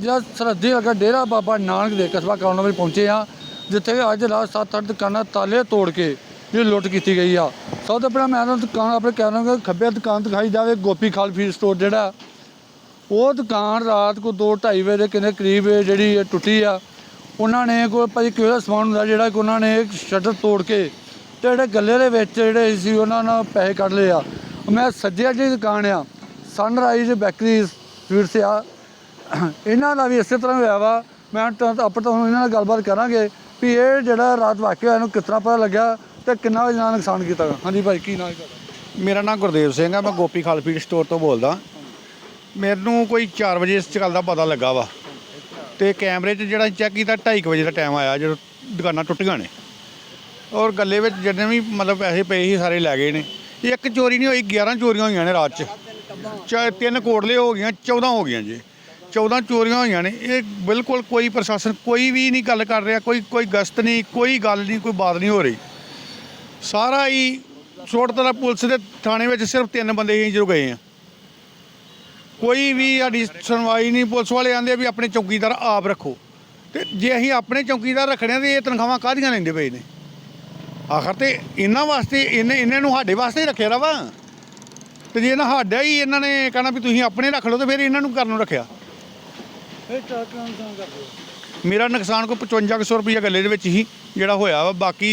ਜਿਹੜਾ ਸਰਹੱਦੀ ਲੱਗਾ ਡੇਰਾ ਬਾਬਾ ਨਾਨਕ ਦੇ ਕਸਬਾ ਕਰਾਉਣ ਵਿੱਚ ਪਹੁੰਚੇ ਆ ਜਿੱਥੇ ਕਿ ਅੱਜ ਰਾਤ ਸੱਤ ਅੱਠ ਦੁਕਾਨਾਂ ਤਾਲੇ ਤੋੜ ਕੇ ਜਿਹੜੀ ਲੁੱਟ ਕੀਤੀ ਗਈ ਆ। ਸਭ ਤੋਂ ਪਹਿਲਾਂ ਮੈਂ ਉਹਨਾਂ ਦੁਕਾਨ ਆਪਣੇ ਕਹਿਣਾ ਕਿ ਖੱਬੇ ਦੁਕਾਨ ਦਿਖਾਈ ਜਾਵੇ, ਗੋਪੀ ਖਾਲ ਫੀਡ ਸਟੋਰ ਜਿਹੜਾ। ਉਹ ਦੁਕਾਨ ਰਾਤ ਕੋ 2:30 ਵਜੇ ਦੇ ਕਿਨੇ ਕਰੀਬ ਜਿਹੜੀ ਇਹ ਟੁੱਟੀ ਆ, ਉਹਨਾਂ ਨੇ ਕੋਈ ਭਾਈ ਕਿਹੜਾ ਸਮਾਨ ਹੁੰਦਾ ਜਿਹੜਾ ਕਿ ਉਹਨਾਂ ਨੇ ਸ਼ਟਰ ਤੋੜ ਕੇ ਤੇ ਜਿਹੜੇ ਗੱਲੇ ਦੇ ਵਿੱਚ ਜਿਹੜੇ ਸੀ ਉਹਨਾਂ ਨਾਲ ਪੈਸੇ ਕੱਢ ਲਏ ਆ। ਮੈਂ ਸੱਜਿਆ ਜਿਹੜੀ ਦੁਕਾਨ ਆ, ਸਨਰਾਈਜ਼ ਬੈਕਰੀ ਸਵੀਟਸ ਆ ਇਹਨਾਂ ਦਾ ਵੀ ਇਸੇ ਤਰ੍ਹਾਂ ਹੋਇਆ ਵਾ। ਮੈਂ ਤਾਂ ਆਪਾਂ ਤੁਹਾਨੂੰ ਇਹਨਾਂ ਨਾਲ ਗੱਲਬਾਤ ਕਰਾਂਗੇ ਵੀ ਇਹ ਜਿਹੜਾ ਰਾਤ ਵਾਕਿਆ ਹੋਇਆ ਇਹਨੂੰ ਕਿਸ ਤਰ੍ਹਾਂ ਪਤਾ ਲੱਗਿਆ ਤੇ ਕਿੰਨਾ ਵਜੇ ਨਾਲ ਨੁਕਸਾਨ ਕੀਤਾ ਗਾ। ਹਾਂਜੀ ਭਾਈ, ਕੀ ਨਾਮ ਤੁਹਾਡਾ ਮੇਰਾ ਨਾਮ ਗੁਰਦੇਵ ਸਿੰਘ ਆ, ਮੈਂ ਗੋਪੀ ਖਾਲਫੀਡ ਸਟੋਰ ਤੋਂ ਬੋਲਦਾ। ਮੈਨੂੰ ਕੋਈ 4 ਵਜੇ ਇਸ ਗੱਲ ਦਾ ਪਤਾ ਲੱਗਾ ਵਾ। ਤੇ ਕੈਮਰੇ 'ਚ ਜਿਹੜਾ ਚੈੱਕ ਕੀਤਾ 2:30 ਵਜੇ ਦਾ ਟਾਈਮ ਆਇਆ ਜਦੋਂ ਦੁਕਾਨਾਂ ਟੁੱਟੀਆਂ ਨੇ। ਔਰ ਗੱਲੇ ਵਿੱਚ ਜਿੰਨੇ ਵੀ ਮਤਲਬ ਪੈਸੇ ਪਏ ਸੀ ਸਾਰੇ ਲੈ ਗਏ ਨੇ। ਇੱਕ ਚੋਰੀ ਨਹੀਂ ਹੋਈ 11 ਚੋਰੀਆਂ ਹੋਈਆਂ ਨੇ ਰਾਤ 'ਚ। ਚਾਹੇ ਤਿੰਨ ਕੋਟਲੇ ਹੋ ਗਈਆਂ 14 ਹੋ ਗਈਆਂ ਜੀ। 14 ਚੋਰੀਆਂ ਹੋਈਆਂ ਨੇ, ਇਹ ਬਿਲਕੁਲ ਕੋਈ ਪ੍ਰਸ਼ਾਸਨ ਕੋਈ ਵੀ ਨਹੀਂ ਗੱਲ ਕਰ ਰਿਹਾ, ਕੋਈ ਕੋਈ ਗਸ਼ਤ ਨਹੀਂ, ਕੋਈ ਗੱਲ ਨਹੀਂ, ਕੋਈ ਬਾਤ ਨਹੀਂ ਹੋ ਰਹੀ। ਸਾਰਾ ਹੀ ਛੋਟ ਤਲਾ ਪੁਲਿਸ ਦੇ ਥਾਣੇ ਵਿੱਚ ਸਿਰਫ ਤਿੰਨ ਬੰਦੇ ਹੀ ਜਦੋਂ ਗਏ ਆ। ਕੋਈ ਵੀ ਸਾਡੀ ਸੁਣਵਾਈ ਨਹੀਂ, ਪੁਲਿਸ ਵਾਲੇ ਆਂਦੇ ਵੀ ਆਪਣੇ ਚੌਕੀਦਾਰ ਆਪ ਰੱਖੋ। ਤੇ ਜੇ ਅਸੀਂ ਆਪਣੇ ਚੌਕੀਦਾਰ ਰੱਖਣੇ ਆ ਤੇ ਇਹ ਤਨਖਾਹਾਂ ਕਾਹਦੀਆਂ ਲੈਂਦੇ ਪਏ ਨੇ? ਆਖਰ ਤੇ ਇਹਨਾਂ ਵਾਸਤੇ, ਇਹਨੇ, ਇਹਨਾਂ ਨੂੰ ਸਾਡੇ ਵਾਸਤੇ ਹੀ ਰੱਖਿਆ ਦਾ ਵਾ ਤੇ ਜੇ ਇਹਨਾਂ ਸਾਡਾ ਹੀ ਇਹਨਾਂ ਨੇ ਕਹਿਣਾ ਵੀ ਤੁਸੀਂ ਆਪਣੇ ਰੱਖ ਲਓ ਤੇ ਫਿਰ ਇਹਨਾਂ ਨੂੰ ਕਰਨ ਨੂੰ ਰੱਖਿਆ। ਟਰੱਕ ਨਾਲ ਨੁਕਸਾਨ ਕਰਦੇ ਮੇਰਾ ਨੁਕਸਾਨ ਕੋਈ 5500 ਰੁਪਈਆ ਗੱਲੇ ਦੇ ਵਿੱਚ ਹੀ ਜਿਹੜਾ ਹੋਇਆ ਵਾ ਬਾਕੀ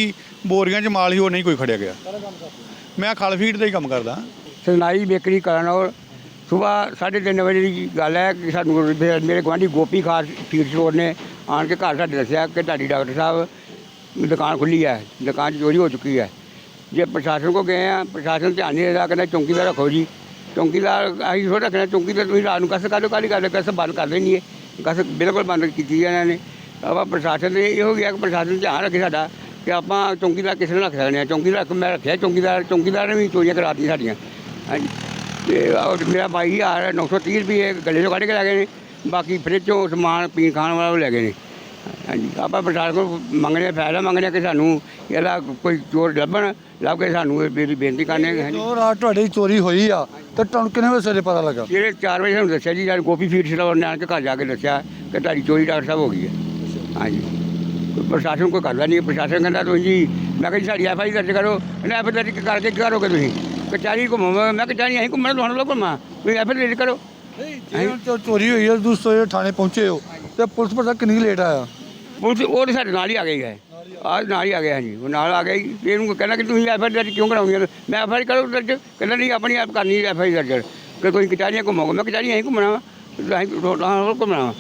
ਬੋਰੀਆਂ 'ਚ ਮਾਲ ਹੀ ਉਹ ਨਹੀਂ ਕੋਈ ਖੜਿਆ ਗਿਆ। ਸਾਰਾ ਕੰਮ ਕਰਦੇ ਮੈਂ ਖਲ ਫੀਡ ਦਾ ਹੀ ਕੰਮ ਕਰਦਾ। ਸਨਾਈ ਬੇਕਰੀ ਕਰਨ ਔਰ ਸਵੇਰ ਸਾਢੇ ਤਿੰਨ ਵਜੇ ਦੀ ਗੱਲ ਹੈ ਕਿ ਸਾਨੂੰ ਮੇਰੇ ਮੇਰੇ ਗੁਆਂਢੀ ਗੋਪੀ ਖਾਸ ਫੀਡ ਸਟੋਰ ਨੇ ਆਣ ਕੇ ਘਰ ਸਾਡੇ ਦੱਸਿਆ ਕਿ ਤੁਹਾਡੀ ਡਾਕਟਰ ਸਾਹਿਬ ਦੁਕਾਨ ਖੁੱਲੀ ਹੈ ਦੁਕਾਨ 'ਚ ਚੋਰੀ ਹੋ ਚੁੱਕੀ ਹੈ। ਜੇ ਪ੍ਰਸ਼ਾਸਨ ਕੋ ਗਏ ਆ ਪ੍ਰਸ਼ਾਸਨ ਧਿਆਨ ਨਹੀਂ ਦੇਦਾ ਕਹਿੰਦਾ ਚੌਂਕੀਦਾਰ ਰੱਖੋ ਜੀ। ਚੌਂਕੀਦਾਰ ਅਸੀਂ ਥੋੜ੍ਹਾ ਰੱਖਣਾ ਚੌਂਕੀਦਾਰ ਤੁਸੀਂ ਰਾਤ ਨੂੰ ਕਸ ਕਾਹਦੋਂ ਕਾਹਲੀ ਕਰਦੇ ਕਸ ਬੰਦ ਕਰ ਦੇਣੀ ਹੈ। ਕਸ ਬਿਲਕੁਲ ਬੰਦ ਕੀਤੀ ਹੈ ਇਹਨਾਂ ਨੇ। ਆਪਾਂ ਪ੍ਰਸ਼ਾਸਨ ਨੇ ਇਹ ਗਿਆ ਕਿ ਪ੍ਰਸ਼ਾਸਨ ਧਿਆਨ ਰੱਖੇ ਸਾਡਾ ਕਿ ਆਪਾਂ ਚੌਂਕੀਦਾਰ ਕਿਸੇ ਨੂੰ ਰੱਖ ਸਕਦੇ ਹਾਂ। ਚੌਂਕੀਦਾਰ ਰੱਖ- ਮੈਂ ਰੱਖਿਆ, ਚੌਂਕੀਦਾਰ ਚੌਂਕੀਦਾਰ ਨੇ ਵੀ ਚੋਰੀਆਂ ਕਰਾਤੀਆਂ ਸਾਡੀਆਂ। ਹਾਂਜੀ। ਤੇ ਔਰ ਮੇਰਾ ਭਾਈ ਆ 930 ਰੁਪਏ ਗੱਲੇ ਚੋਂ ਕੱਢ ਕੇ ਲੈ ਗਏ ਨੇ। ਬਾਕੀ ਫਰਿੱਜ ਚੋਂ ਸਮਾਨ, ਪੀਣ ਖਾਣ ਵਾਲਾ ਉਹ ਲੈ ਗਏ ਨੇ। ਹਾਂਜੀ। ਆਪਾਂ ਪ੍ਰਸ਼ਾਸਨ ਕੋਲ ਮੰਗਣੇ ਫਾਇਦਾ ਮੰਗਣੇ ਕਿ ਸਾਨੂੰ ਇਹਦਾ ਕੋਈ ਚੋਰ ਲੱਭਣ ਲੱਭ ਕੇ ਸਾਨੂੰ ਇਹ ਮੇਰੀ ਬੇਨਤੀ ਕਰਨੇ ਹਾਂਜੀ। ਜੋ ਰਾਤ ਤੁਹਾਡੀ ਚੋਰੀ ਹੋਈ ਆ ਤੇ ਤੁਹਾਨੂੰ ਕਿੰਨੇ ਵਜੇ ਸਵੇਰੇ ਪਤਾ ਲੱਗਾ? ਜਿਹੜੇ 4 ਵਜੇ ਸਾਨੂੰ ਦੱਸਿਆ ਜੀ ਜਦ ਗੋਪੀ ਫੀਡ ਸਟੋਰ ਨੇ ਆਣ ਕੇ ਘਰ ਜਾ ਕੇ ਦੱਸਿਆ ਕਿ ਤੁਹਾਡੀ ਚੋਰੀ ਡਾਕਟਰ ਸਾਹਿਬ ਹੋ ਗਈ ਹੈ। ਹਾਂਜੀ। ਕੋਈ ਪ੍ਰਸ਼ਾਸਨ ਕੋਈ ਕਰਦਾ ਨਹੀਂ ਪ੍ਰਸ਼ਾਸਨ ਕਹਿੰਦਾ ਤੁਸੀਂ ਜੀ ਮੈਂ ਕਿਹਾ ਜੀ ਸਾਡੀ ਐਫ ਆਈ ਦਰਜ ਕਰੋ ਇਹਨੇ ਐਫ ਆਈ ਦਰਜ ਕਰਕੇ ਕੀ ਕਰੋਗੇ ਤੁਸੀਂ? ਕਚਾਰੀ ਘੁੰਮੋ ਮੈਂ ਕਚਾਰੀ ਅਸੀਂ ਘੁੰਮਣਾ ਤੁਹਾਨੂੰ ਲੋਕ ਘੁੰਮਾ ਤੁਸੀਂ ਐਫ ਆਈ ਦਰਜ ਕਰੋ। ਜੇ ਹੁਣ ਚੋ- ਚੋਰੀ ਹੋਈ ਹੈ ਤੁਸੀਂ ਸਵੇਰੇ ਥਾਣੇ ਪਹੁੰਚੇ ਹੋ ਤੇ ਪੁਲਿਸ ਪ੍ਰਸ਼ਾਸਨ ਕਿੰਨੀ ਲੇਟ ਆਇਆ? ਪੁਲਿਸ ਉਹ ਤਾਂ ਸਾਡੇ ਨਾਲ ਹੀ ਆ ਗਈ ਹੈ ਆ ਨਾਲ ਹੀ ਆ ਗਿਆ ਜੀ ਉਹ ਨਾਲ ਆ ਗਈ ਤੇ ਇਹਨੂੰ ਕਹਿੰਦਾ ਕਿ ਤੁਸੀਂ ਐਫ ਆਈ ਦਰਜ ਕਿਉਂ ਕਰਾਉਂਗੇ ਮੈਂ ਐਫ ਆਈ ਕਰੋ ਦਰਜ। ਕਹਿੰਦਾ ਨਹੀਂ ਆਪਣੀ ਆਪ ਕਰਨੀ ਐਫ ਆਈ ਦਰਜ। ਕਿ ਕੋਈ ਕਚਾਰੀਆਂ ਘੁੰਮੋਗੇ ਮੈਂ ਕਚਾਰੀਆਂ ਅਸੀਂ ਘੁੰਮਣਾ ਵਾ। ਅਸੀਂ ਰੋਟਾਂ ਹੋਰ ਘੁੰਮਣਾ ਵਾ।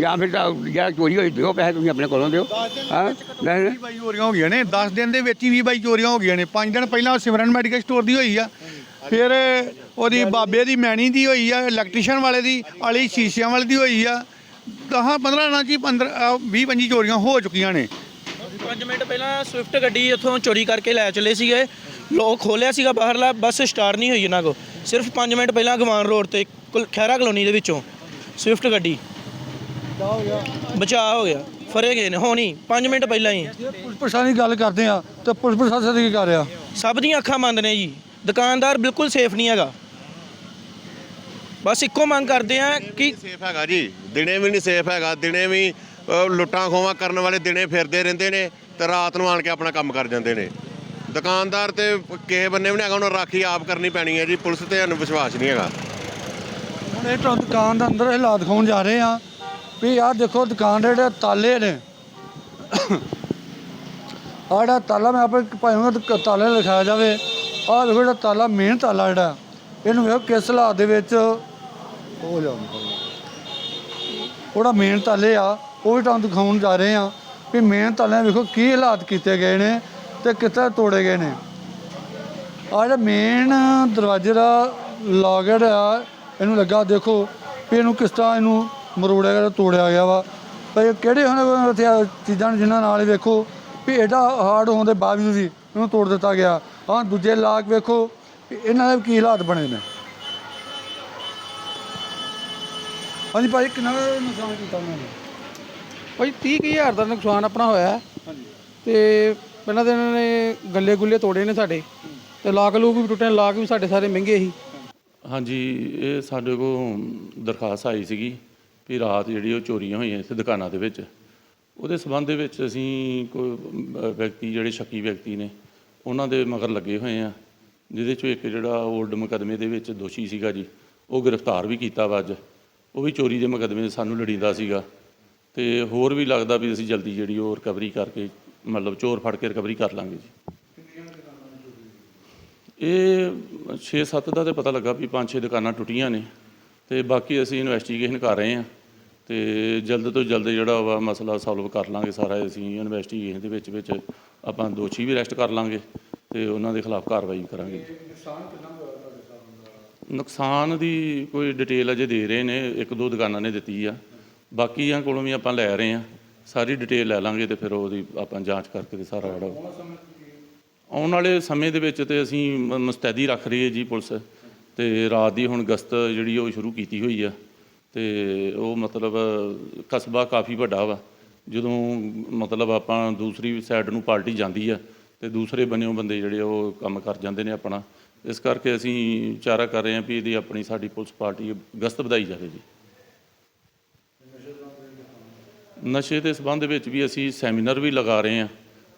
ਜਾਂ ਫਿਰ ਤਾਂ ਜਿਹੜਾ ਚੋਰੀ ਹੋਈ ਦਿਓ ਪੈਸੇ ਤੁਸੀਂ ਆਪਣੇ ਕੋਲੋਂ ਦਿਓ। ਹਾਂ? ਨਹੀਂ ਵੀਹ ਬਾਈ ਚੋਰੀਆਂ ਹੋ ਗਈਆਂ ਨੇ। 10 ਦਿਨ ਦੇ ਵਿੱਚ ਹੀ 20 ਬਾਈ ਚੋਰੀਆਂ ਹੋ ਗਈਆਂ ਨੇ। 5 ਦਿਨ ਪਹਿਲਾਂ ਸਿਮਰਨ ਮੈਡੀਕਲ ਸਟੋਰ ਦੀ ਹੋਈ ਆ। ਫਿਰ ਉਹਦੀ ਬਾਬੇ ਦੀ ਮੈਣੀ ਦੀ ਹੋਈ ਆ। ਇਲੈਕਟ੍ਰੀਸ਼ੀਅਨ ਵਾਲੇ ਦੀ ਵਾਲੀ ਸ਼ੀਸ਼ਿਆਂ ਵਾਲੇ ਦੀ ਹੋਈ ਆ। 10 15 ਦਿਨਾਂ 'ਚ ਹੀ 15 20 25 ਚੋਰੀਆਂ ਹੋ ਚੁੱਕੀਆਂ ਨੇ। 5 ਮਿੰਟ ਪਹਿਲਾਂ ਸਵਿਫਟ ਗੱਡੀ ਇੱਥੋਂ ਚੋਰੀ ਕਰਕੇ ਲੈ ਚਲੇ ਸੀਗੇ। ਲੋਕ ਖੋਲਿਆ ਸੀਗਾ ਬਾਹਰਲਾ ਬੱਸ ਸਟਾਰਟ ਨਹੀਂ ਹੋਈ ਇਹਨਾਂ ਕੋ ਸਿਰਫ 5 ਮਿੰਟ ਪਹਿਲਾਂ ਗਵਾਨ ਰੋਡ ਤੇ ਕੁਲ- ਖਹਿਰਾ ਕਲੋਨੀ ਦੇ ਵਿੱਚੋਂ ਸਵਿਫਟ ਗੱਡੀ। ਬਚਾਅ ਹੋ ਗਿਆ ਫਰੇ ਗਏ ਨੇ ਹੋਣੀ 5 ਮਿੰਟ ਪਹਿਲਾਂ ਹੀ। ਜੇ ਪੁਲਿਸ ਪ੍ਰਸ਼ਾਸਨ ਦੀ ਗੱਲ ਕਰਦੇ ਆ ਤੇ ਪੁਲਿਸ ਪ੍ਰਸ਼ਾਸਨ ਕੀ ਕਰ ਰਿਹਾ? ਸਭ ਦੀਆਂ ਅੱਖਾਂ ਬੰਦ ਨੇ ਜੀ। ਦੁਕਾਨਦਾਰ ਬਿਲਕੁਲ ਸੇਫ ਨਹੀਂ ਹੈਗਾ। ਬਸ ਇੱਕੋ ਮੰਗ ਕਰਦੇ ਆ ਕਿ ਸੇਫ ਹੈਗਾ ਜੀ। ਦਿਨੇ ਵੀ ਨਹੀਂ ਸੇਫ ਹੈਗਾ। ਦਿਨੇ ਵੀ ਲੁੱਟਾਂ ਖੋਵਾਂ ਕਰਨ ਵਾਲੇ ਦਿਨੇ ਫਿਰਦੇ ਰਹਿੰਦੇ ਨੇ ਤੇ ਰਾਤ ਨੂੰ ਆਣ ਕੇ ਆਪਣਾ ਕੰਮ ਕਰ ਜਾਂਦੇ ਨੇ। ਦੁਕਾਨਦਾਰ ਤੇ ਕਿਸੇ ਬੰਨੇ ਵੀ ਨਹੀਂ ਹੈਗਾ ਉਹਨਾਂ ਰਾਖੀ ਆਪ ਕਰਨੀ ਪੈਣੀ ਹੈ ਜੀ। ਪੁਲਿਸ ਤੇ ਸਾਨੂੰ ਵਿਸ਼ਵਾਸ ਨਹੀਂ ਹੈਗਾ। ਹੁਣ ਇਹ ਤੁਹਾਨੂੰ ਦੁਕਾਨ ਦੇ ਅੰਦਰ ਹਾਲਾਤ ਦਿਖਾਉਣ ਜਾ ਰਹੇ ਆ ਵੀ ਆਹ ਦੇਖੋ ਦੁਕਾਨ ਦੇ ਜਿਹੜੇ ਤਾਲੇ ਨੇ। ਆਹ ਜਿਹੜਾ ਤਾਲਾ ਮੈਂ ਆਪਣੇ ਭਾਈਆਂ ਨੂੰ ਤਾਲੇ ਲਿਖਾਇਆ ਜਾਵੇ। ਆਹ ਦੇਖੋ ਜਿਹੜਾ ਤਾਲਾ ਮੇਨ ਤਾਲਾ ਜਿਹੜਾ ਇਹਨੂੰ ਵੇਖੋ ਕਿਸ ਹਾਲਾਤ ਦੇ ਵਿੱਚ ਹੋ ਜਾਂਦਾ ਉਹਦਾ ਮੇਨ ਤਾਲੇ ਆ, ਉਹ ਵੀ ਤੁਹਾਨੂੰ ਦਿਖਾਉਣ ਜਾ ਰਹੇ ਆ ਵੀ ਮੇਨ ਤਾਲਿਆਂ ਵੇਖੋ ਕੀ ਹਾਲਾਤ ਕੀਤੇ ਗਏ ਨੇ ਤੇ ਕਿੱਥੇ ਤੋੜੇ ਗਏ ਨੇ। ਆ ਜਿਹੜਾ ਮੇਨ ਦਰਵਾਜ਼ੇ ਦਾ ਲੌਗੜ ਆ, ਇਹਨੂੰ ਲੱਗਾ ਦੇਖੋ ਵੀ ਇਹਨੂੰ ਕਿਸ ਤਰ੍ਹਾਂ ਇਹਨੂੰ ਮਰੋੜਿਆ ਗਿਆ ਤੋੜਿਆ ਗਿਆ ਵਾ। ਭਈ ਕਿਹੜੇ ਹੁਣ ਚੀਜ਼ਾਂ ਨੇ ਜਿਨ੍ਹਾਂ ਨਾਲ ਵੇਖੋ ਵੀ ਇਹਦਾ ਹਾਰਡ ਹੋਣ ਦੇ ਬਾਵਜੂਦ ਵੀ ਇਹਨੂੰ ਤੋੜ ਦਿੱਤਾ ਗਿਆ। ਹਾਂ ਦੂਜੇ ਲਾਕ ਵੇਖੋ ਵੀ ਇਹਨਾਂ ਦੇ ਕੀ ਹਾਲਾਤ ਬਣੇ ਨੇ। ਹਾਂਜੀ ਭਾਈ ਕਿੰਨਾ ਕੁ ਨੁਕਸਾਨ ਕੀਤਾ ਉਹਨਾਂ ਨੇ? ਭਾਈ 30000 ਦਾ ਨੁਕਸਾਨ ਆਪਣਾ ਹੋਇਆ। ਹੈ। ਤੇ ਪਹਿਲਾਂ ਤਾਂ ਇਹਨਾਂ ਨੇ ਗੱਲੇ ਗੁੱਲੇ ਤੋੜੇ ਨੇ ਸਾਡੇ। ਤੇ ਲਾਕ ਲੂਕ ਵੀ ਟੁੱਟੇ ਲਾਕ ਵੀ ਸਾਡੇ ਸਾਰੇ ਮਹਿੰਗੇ ਸੀ। ਹਾਂਜੀ ਇਹ ਸਾਡੇ ਕੋਲ ਦਰਖਾਸਤ ਆਈ ਸੀਗੀ ਵੀ ਰਾਤ ਜਿਹੜੀ ਉਹ ਚੋਰੀਆਂ ਹੋਈਆਂ ਇੱਥੇ ਦੁਕਾਨਾਂ ਦੇ ਵਿੱਚ। ਉਹਦੇ ਸਬੰਧ ਦੇ ਵਿੱਚ ਅਸੀਂ ਕੋਈ ਅਮ, ਵਿਅਕਤੀ ਜਿਹੜੇ ਸ਼ੱਕੀ ਵਿਅਕਤੀ ਨੇ ਉਹਨਾਂ ਦੇ ਮਗਰ ਲੱਗੇ ਹੋਏ ਆ ਜਿਹਦੇ ਚੋਂ ਇੱਕ ਜਿਹੜਾ 올ਡ ਮੁਕੱਦਮੇ ਦੇ ਵਿੱਚ ਦੋਸ਼ੀ ਸੀਗਾ ਜੀ ਉਹ ਗ੍ਰਿਫਤਾਰ ਵੀ ਕੀਤਾ ਵਾ ਅੱਜ। ਉਹ ਵੀ ਚੋਰੀ ਦੇ ਮੁਕੱਦਮੇ ਸਾਨੂੰ ਲੜੀਂਦਾ ਸੀਗਾ। ਤੇ ਹੋਰ ਵੀ ਲੱਗਦਾ ਵੀ ਅਸੀਂ ਜਲਦੀ ਜਿਹੜੀ ਉਹ ਰਿਕਵਰੀ ਕਰਕੇ, ਮਤਲਬ ਚੋਰ ਫੜ ਕੇ ਰਿਕਵਰੀ ਕਰ ਲਾਂਗੇ ਜੀ। ਇਹ 6-7 ਦਾ ਤੇ ਪਤਾ ਲੱਗਾ ਵੀ 5-6 ਦੁਕਾਨਾਂ ਟੁੱਟੀਆਂ ਨੇ ਤੇ ਬਾਕੀ ਅਸੀਂ ਇਨਵੈਸਟੀਗੇਸ਼ਨ ਕਰ ਰਹੇ ਹਾਂ। ਤੇ ਜਲਦ ਤੋਂ ਜਲਦ ਜਿਹੜਾ ਵਾ ਮਸਲਾ ਸੋਲਵ ਕਰ ਲਾਂਗੇ ਸਾਰਾ, ਅਸੀਂ ਇਨਵੈਸਟੀਗੇਸ਼ਨ ਦੇ ਵਿੱਚ ਵਿੱਚ ਆਪਾਂ ਦੋਸ਼ੀ ਵੀ ਅਰੈਸਟ ਕਰ ਲਾਂਗੇ ਤੇ ਉਹਨਾਂ ਦੇ ਖਿਲਾਫ ਕਾਰਵਾਈ ਕਰਾਂਗੇ ਨੁਕਸਾਨ ਦੀ ਕੋਈ ਡਿਟੇਲ ਅਜੇ ਦੇ ਰਹੇ ਨੇ ਇੱਕ ਦੋ ਦੁਕਾਨਾਂ ਨੇ ਦਿੱਤੀ ਆ। ਬਾਕੀਆਂ ਕੋਲੋਂ ਵੀ ਆਪਾਂ ਲੈ ਰਹੇ ਆ। ਸਾਰੀ ਡਿਟੇਲ ਲੈ ਲਾਂਗੇ ਤੇ ਫਿਰ ਉਹਦੀ ਆਪਾਂ ਜਾਂਚ ਕਰਕੇ ਤੇ ਸਾਰਾ ਜਿਹੜਾ ਆਉਣ ਵਾਲੇ ਸਮੇਂ ਦੇ ਵਿੱਚ ਤੇ ਅਸੀਂ ਮੁਸਤੈਦੀ ਰੱਖ ਰਹੀ ਹੈ ਜੀ ਪੁਲਿਸ। ਤੇ ਰਾਤ ਦੀ ਹੁਣ ਗਸ਼ਤ ਜਿਹੜੀ ਉਹ ਸ਼ੁਰੂ ਕੀਤੀ ਹੋਈ ਆ। ਤੇ ਉਹ ਮਤਲਬ ਕਸਬਾ ਕਾਫੀ ਵੱਡਾ ਵਾ। ਜਦੋਂ ਮਤਲਬ ਆਪਾਂ ਦੂਸਰੀ ਸਾਈਡ ਨੂੰ ਪਾਰਟੀ ਜਾਂਦੀ ਆ ਤੇ ਦੂਸਰੇ ਬੰਨਿਓ ਬੰਦੇ ਜਿਹੜੇ ਉਹ ਕੰਮ ਕਰ ਜਾਂਦੇ ਨੇ ਆਪਣਾ। ਇਸ ਕਰਕੇ ਅਸੀਂ ਵਿਚਾਰਾ ਕਰ ਰਹੇ ਹਾਂ ਵੀ ਇਹਦੀ ਆਪਣੀ ਸਾਡੀ ਪੁਲਿਸ ਪਾਰਟੀ ਗਸ਼ਤ ਵਧਾਈ ਜਾਵੇ ਜੀ। ਨਸ਼ੇ ਦੇ ਸੰਬੰਧ ਵਿੱਚ ਵੀ ਅਸੀਂ ਸੈਮੀਨਾਰ ਵੀ ਲਗਾ ਰਹੇ ਹਾਂ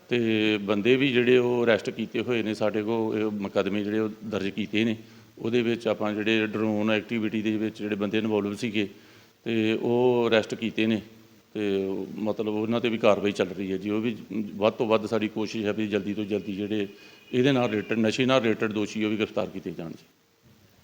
ਤੇ ਬੰਦੇ ਵੀ ਜਿਹੜੇ ਉਹ ਅਰੈਸਟ ਕੀਤੇ ਹੋਏ ਨੇ ਸਾਡੇ ਕੋਲ, ਇਹ ਮੁਕੱਦਮੇ ਜਿਹੜੇ ਉਹ ਦਰਜ ਕੀਤੇ ਨੇ। ਉਹਦੇ ਵਿੱਚ ਆਪਾਂ ਜਿਹੜੇ ਡਰੋਨ ਐਕਟੀਵਿਟੀ ਦੇ ਵਿੱਚ ਜਿਹੜੇ ਬੰਦੇ ਇਨਵੋਲਵ ਸੀਗੇ ਤੇ ਉਹ ਅਰੈਸਟ ਕੀਤੇ ਨੇ ਤੇ ਮਤਲਬ ਉਹਨਾਂ ਤੇ ਵੀ ਕਾਰਵਾਈ ਚੱਲ ਰਹੀ ਹੈ ਜੀ। ਉਹ ਵੀ ਵੱਧ ਤੋਂ ਵੱਧ ਸਾਡੀ ਕੋਸ਼ਿਸ਼ ਹੈ ਵੀ ਜਲਦੀ ਤੋਂ ਜਲਦੀ ਜਿਹੜੇ ਇਹਦੇ ਨਾਲ ਰਿਲੇਟਡ ਨਸ਼ੇ ਨਾਲ ਰਿਲੇਟਡ ਦੋਸ਼ੀ ਉਹ ਵੀ ਗ੍ਰਿਫਤਾਰ ਕੀਤੇ ਜਾਣ ਜੀ